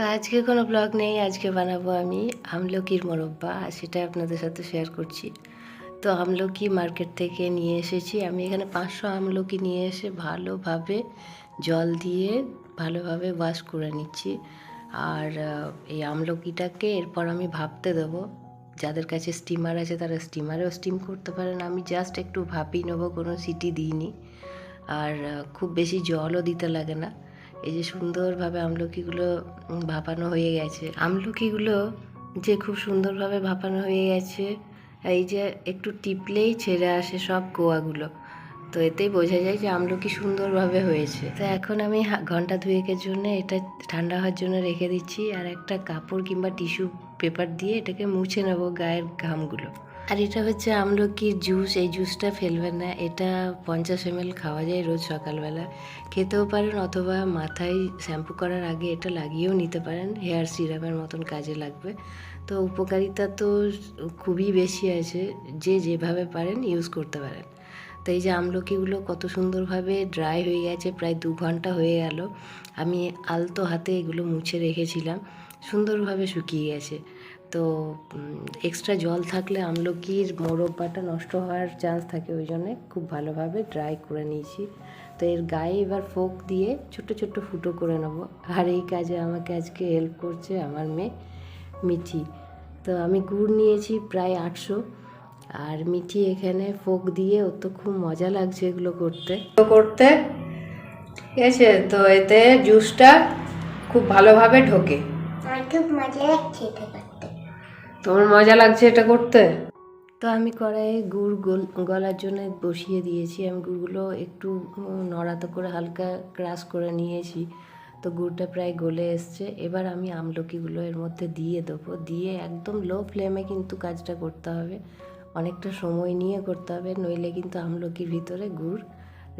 তো আজকে কোনো ব্লগ নেই, আজকে বানাবো আমি আমলকির মোরব্বা আর সেটা আপনাদের সাথে শেয়ার করছি। তো আমলকি মার্কেট থেকে নিয়ে এসেছি। আমি এখানে পাঁচশো আমলকি নিয়ে এসে ভালোভাবে জল দিয়ে ভালোভাবে ওয়াশ করে নিচ্ছি। আর এই আমলকিটাকে এরপর আমি ভাবতে দেবো। যাদের কাছে স্টিমার আছে তারা স্টিমারেও স্টিম করতে পারেন। আমি জাস্ট একটু ভাপিয়ে নেব, কোনো সিটি দিইনি। আর খুব বেশি জলও দিতে লাগে না। এই যে সুন্দরভাবে আমলকিগুলো ভাপানো হয়ে গেছে। আমলকিগুলো যে খুব সুন্দরভাবে ভাপানো হয়ে গেছে, এই যে একটু টিপলেই ছেড়ে আসে সব কোয়াগুলো। তো এতেই বোঝা যায় যে আমলকি সুন্দরভাবে হয়েছে। তো এখন আমি ঘণ্টা দুয়েকের জন্য এটা ঠান্ডা হওয়ার জন্য রেখে দিচ্ছি। আর একটা কাপড় কিংবা টিস্যু পেপার দিয়ে এটাকে মুছে নেব গায়ের ঘামগুলো। আর এটা হচ্ছে আমলকির জুস এই জুসটা ফেলবেন না, এটা পঞ্চাশ এম খাওয়া যায় রোজ সকালবেলা। খেতেও পারেন অথবা মাথায় শ্যাম্পু করার আগে এটা লাগিয়েও নিতে পারেন হেয়ার সিরামের মতন কাজে লাগবে। তো উপকারিতা তো খুবই বেশি আছে, যে যেভাবে পারেন ইউজ করতে পারেন। তো এই যে আমলকিগুলো কত সুন্দরভাবে ড্রাই হয়ে গেছে, প্রায় দু ঘণ্টা হয়ে গেল, আমি আলতো হাতে এগুলো মুছে রেখেছিলাম, সুন্দরভাবে শুকিয়ে গেছে। তো এক্সট্রা জল থাকলে আমলকির মোরব্বাটা নষ্ট হওয়ার চান্স থাকে ওই জন্যে খুব ভালোভাবে ড্রাই করে নিয়েছি। তো এর গায়ে এবার ফোক দিয়ে ছোট্ট ছোট্ট ফুটো করে নেব। আর এই কাজে আমাকে আজকে হেল্প করছে আমার মেয়ে মিঠি। তো আমি গুড় নিয়েছি প্রায় আটশো। আর মিঠি এখানে ফোক দিয়ে ওর তো খুব মজা লাগছে এগুলো করতে। করতে ঠিক আছে? তো এতে জুসটা খুব ভালোভাবে ঢোকে। খুব মজা লাগছে তোমার মজা লাগছে এটা করতে? তো আমি কড়াইয়ে গুড় গোল, গলার জন্য বসিয়ে দিয়েছি। আমি গুড়গুলো একটু নড়াতে করে হালকা ক্রাশ করে নিয়েছি। তো গুড়টা প্রায় গলে এসছে। এবার আমি আমলকিগুলো এর মধ্যে দিয়ে দেবো। দিয়ে একদম লো ফ্লেমে কিন্তু কাজটা করতে হবে। অনেকটা সময় নিয়ে করতে হবে, নইলে কিন্তু আমলকির ভিতরে গুড়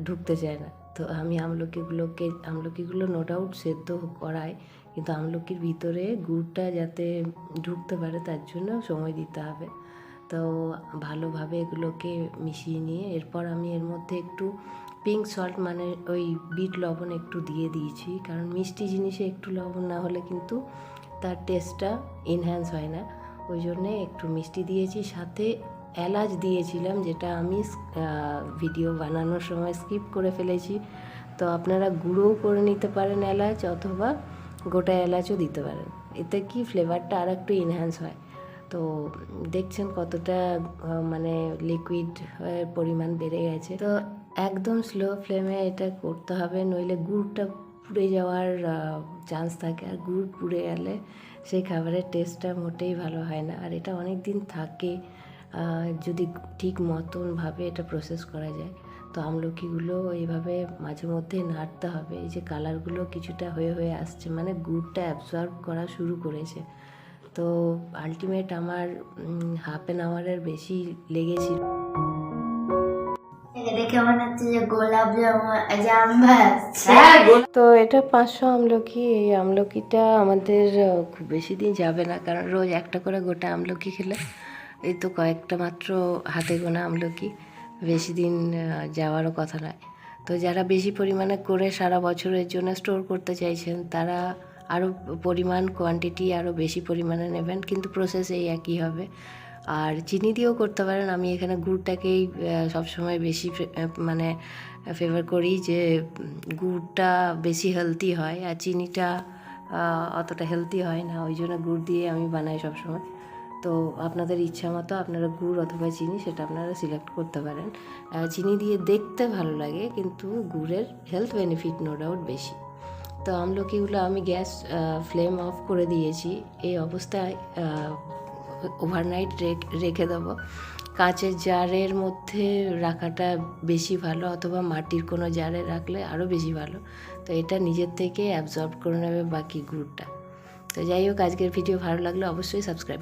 ঢুকতে চায় না। তো আমি আমলকিগুলোকে, আমলকিগুলো নো ডাউট সেদ্ধ করায় কিন্তু আমলকির ভিতরে গুড়টা যাতে ঢুকতে পারে, তার জন্য সময় দিতে হবে। তো ভালোভাবে এগুলোকে মিশিয়ে নিয়ে এরপর আমি এর মধ্যে একটু পিঙ্ক সল্ট মানে ওই বিট লবণ একটু দিয়ে দিয়েছি। কারণ মিষ্টি জিনিসে একটু লবণ না হলে কিন্তু তার টেস্টটা এনহ্যান্স হয় না। ওই জন্যে একটু মিষ্টি দিয়েছি, সাথে এলাচ দিয়েছিলাম, যেটা আমি ভিডিও বানানোর সময় স্কিপ করে ফেলেছি। তো আপনারা গুঁড়োও করে নিতে পারেন এলাচ অথবা গোটা এলাচও দিতে পারেন। এতে কি ফ্লেভারটা আর একটু এনহ্যান্স হয়। তো দেখছেন কতটা মানে লিকুইড পরিমাণ বেড়ে গেছে। তো একদম স্লো ফ্লেমে এটা করতে হবে, নইলে গুড়টা পুড়ে যাওয়ার চান্স থাকে। আর গুড় পুড়ে গেলে সেই খাবারের টেস্টটা মোটেই ভালো হয় না। আর এটা অনেক দিন থাকে যদি ঠিক মতনভাবে এটা প্রসেস করা যায়। তো আমলকিগুলো এইভাবে মাঝে মধ্যে নাড়তে হবে। এই যে কালারগুলো কিছুটা হয়ে হয়ে আসছে মানে গুড়টা অ্যাবজর্ব করা শুরু করেছে। তো আলটিমেট আমার হাফ অ্যান আওয়ারের বেশি লেগেছিল। এটা দেখে গোলাপ জামা তো এটা পাঁচশো আমলকি এই আমলকিটা আমাদের খুব বেশি দিন যাবে না কারণ রোজ একটা করে গোটা আমলকি খেলে। এই তো কয়েকটা মাত্র হাতে গোনা আমলকি। বেশি দিন যাওয়ারও কথা নয়। তো যারা বেশি পরিমাণে করে সারা বছরের জন্য স্টোর করতে চাইছেন, তারা আরও পরিমাণ কোয়ান্টিটি আরও বেশি পরিমাণে নেবেন, কিন্তু প্রসেস এই একই হবে। আর চিনি দিয়েও করতে পারেন, আমি এখানে গুড়টাকেই সবসময় বেশি মানে ফেভার করি যে, গুড়টা বেশি হেলদি হয়, আর চিনিটা অতটা হেলদি হয় না, ওই জন্য গুড় দিয়ে আমি বানাই সবসময়। তো আপনাদের ইচ্ছা মতো আপনারা গুড় অথবা চিনি সেটা আপনারা সিলেক্ট করতে পারেন। চিনি দিয়ে দেখতে ভালো লাগে, কিন্তু গুড়ের হেলথ বেনিফিট নো ডাউট বেশি। তো আমলকিগুলো আমি গ্যাস ফ্লেম অফ করে দিয়েছি। এই অবস্থায় ওভারনাইট রেখে দেবো। কাঁচের জারের মধ্যে রাখাটা বেশি ভালো, অথবা মাটির কোনো জারে রাখলে আরও বেশি ভালো। তো এটা নিজের থেকে অ্যাবজর্ব করে নেবে বাকি গুড়টা। তো যাই হোক, আজকের ভিডিও ভালো লাগলে অবশ্যই সাবস্ক্রাইব